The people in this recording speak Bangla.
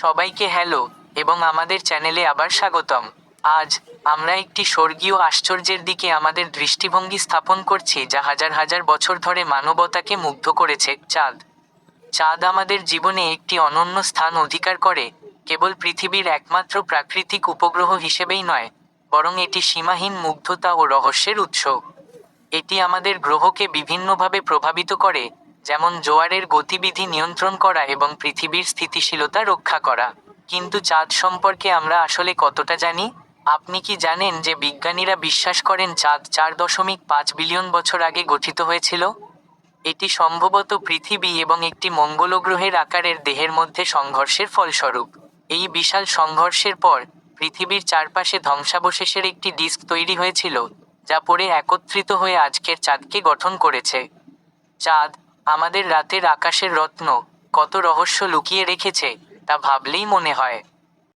সবাইকে হ্যালো, এবং আমাদের চ্যানেলে আবার স্বাগতম। আজ আমরা একটি স্বর্গীয় আশ্চর্যের দিকে আমাদের দৃষ্টিভঙ্গি স্থাপন করছি, যা হাজার হাজার বছর ধরে মানবতাকে মুগ্ধ করেছে। চাঁদ। চাঁদ আমাদের জীবনে একটি অনন্য স্থান অধিকার করে, কেবল পৃথিবীর একমাত্র প্রাকৃতিক উপগ্রহ হিসেবেই নয়, বরং এটি সীমাহীন মুগ্ধতা ও রহস্যের উৎস। এটি আমাদের গ্রহকে বিভিন্নভাবে প্রভাবিত করে যেমন জোয়ারের গতিবিধি নিয়ন্ত্রণ করা এবং পৃথিবীর স্থিতিশীলতা রক্ষা করা। কিন্তু চাঁদ সম্পর্কে আমরা আসলে কতটা জানি? আপনি কি জানেন যে বিজ্ঞানীরা বিশ্বাস করেন চাঁদ চার দশমিক পাঁচ বিলিয়ন বছর আগে গঠিত হয়েছিল? এটি সম্ভবত পৃথিবী এবং একটি মঙ্গল গ্রহের আকারের দেহের মধ্যে সংঘর্ষের ফলস্বরূপ। এই বিশাল সংঘর্ষের পর পৃথিবীর চারপাশে ধ্বংসাবশেষের একটি ডিস্ক তৈরি হয়েছিল, যা পরে একত্রিত হয়ে আজকের চাঁদকে গঠন করেছে। চাঁদ আমাদের রাতের আকাশের রত্ন কত রহস্য লুকিয়ে রেখেছে তা ভাবলেই মনে হয়।